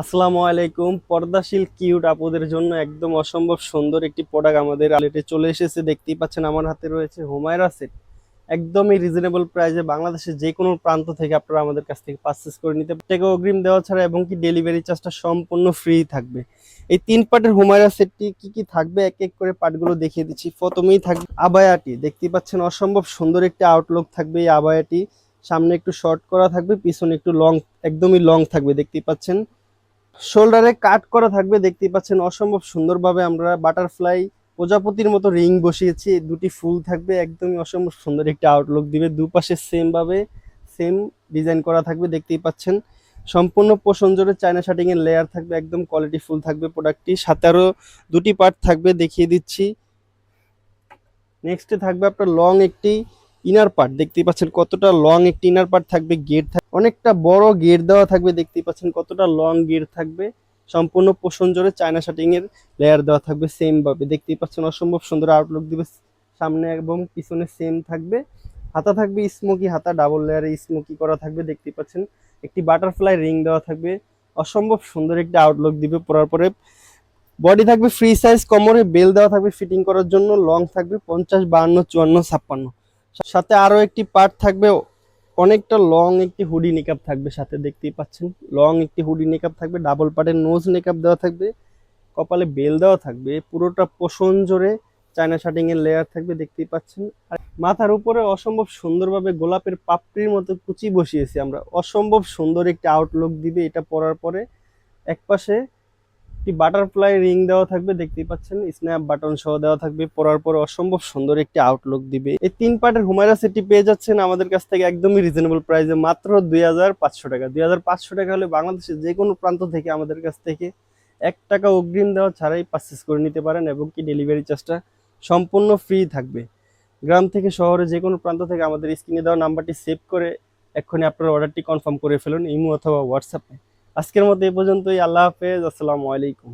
আসসালামু আলাইকুম। পর্দাশীল কিউট আপুদের জন্য একদম অসম্ভব সুন্দর একটি প্রোডাক্ট আমাদের আলেটে চলে এসেছে। দেখতেই পাচ্ছেন আমার হাতে রয়েছে হুমায়রা সেট। একদমই রিজনেবল প্রাইসে বাংলাদেশের যে কোনো প্রান্ত থেকে আপনারা আমাদের কাছ থেকে পারচেস করে নিতে টাকা অগ্রিম দেওয়া ছাড়া এবং কি ডেলিভারি চার্জটা সম্পূর্ণ ফ্রি থাকবে। এই তিন পার্টের হুমায়রা সেটটি কি কি থাকবে? এক এক করে পার্টগুলো দেখিয়ে দিচ্ছি। প্রথমেই থাকবে আবায়াটি। দেখতেই পাচ্ছেন অসম্ভব সুন্দর একটি আউটলুক থাকবে এই আবায়াটি। সামনে একটু শর্ট করা থাকবে, পিছনে একটু লং একদমই লং থাকবে। দেখতেই পাচ্ছেন শোল্ডারে কাট করা থাকবে, দেখতেই পাচ্ছেন অসম্ভব সুন্দরভাবে আমরা বাটারফ্লাই প্রজাপতির মতো রিং বসিয়েছি। দুটি ফুল থাকবে, একদমই অসম্ভব সুন্দর একটি আউটলুক দিবে। দুপাশে সেম ভাবে সেম ডিজাইন করা থাকবে, দেখতেই পাচ্ছেন। সম্পূর্ণ পোষণ জোরে চায়না শার্টিং এর লেয়ার থাকবে, একদম কোয়ালিটি ফুল থাকবে প্রোডাক্টটি। সাথে আরও দুটি পার্ট থাকবে, দেখিয়ে দিচ্ছি। নেক্সটে থাকবে আপনার লং একটি ইনার পার্ট দেখতেই পাচ্ছেন কতটা লং একটি ইনার পার্ট থাকবে গেট থাকবে অনেকটা বড় গেট দেওয়া থাকবে, দেখতেই পাচ্ছেন কতটা লং গেট থাকবে, সম্পূর্ণ পোষণ জোরে চায়না শার্টিং এর লেয়ার দেওয়া থাকবে সেম ভাবে, দেখতেই পাচ্ছেন অসম্ভব সুন্দর আউটলুক দিবে সামনে এবং পিছনে সেম থাকবে, হাতা থাকবে স্মোকি হাতা ডাবল লেয়ারে স্মোকি করা থাকবে, দেখতেই পাচ্ছেন একটি বাটারফ্লাই রিং দেওয়া থাকবে, অসম্ভব সুন্দর একটি আউটলুক দিবে, পরার পরে বডি থাকবে ফ্রি সাইজ কোমরে বেল দেওয়া থাকবে ফিটিং করার জন্য লং থাকবে পঞ্চাশ, বাহান্ন, চুয়ান্ন, ছাপ্পান্ন। সাথে আরও একটি পার্ট থাকবে, অনেকটা লং একটি হুডি নিকাপ থাকবে সাথে, দেখতেই পাচ্ছেন। লং একটি হুডি নিকাপ থাকবে ডাবল পার্টের নোজ নিকাপ দেওয়া থাকবে, কপালে বেল দেওয়া থাকবে, পুরোটা পোষণ জোরে চায়না শার্টিং এর লেয়ার থাকবে, দেখতেই পাচ্ছেন। আর মাথার উপরে অসম্ভব সুন্দরভাবে গোলাপের পাপড়ির মতো কুচি বসিয়েছি আমরা। অসম্ভব সুন্দর একটি আউটলুক দিবে এটা পরার পরে। একপাশে একটি বাটারফ্লাই রিং দেওয়া থাকবে, দেখতেই পাচ্ছেন স্ন্যাপ বাটন সহ দেওয়া থাকবে, পরার পর অসম্ভব সুন্দর একটি আউটলুক দিবে। এই তিন পার্টের হুমায়রা সেটটি পেয়ে যাচ্ছেন আমাদের কাছ থেকে একদমই রিজনেবল প্রাইসে মাত্র দুই হাজার পাঁচশো টাকা। দুই হাজার পাঁচশো টাকা হলে বাংলাদেশের যে কোনো প্রান্ত থেকে আমাদের কাছ থেকে এক টাকা অগ্রিম দেওয়া ছাড়াই পারচেস করে নিতে পারেন এবং কি ডেলিভারি চার্জটা সম্পূর্ণ ফ্রি থাকবে। গ্রাম থেকে শহরে যে কোনো প্রান্ত থেকে আমাদের স্ক্রিনে দেওয়া নাম্বারটি সেভ করে এক্ষুনি আপনার অর্ডারটি কনফার্ম করে ফেলুন, ইমো অথবা হোয়াটসঅ্যাপে আজকের মতো এই পর্যন্তই। আল্লাহ হাফেজ। আসসালামু আলাইকুম।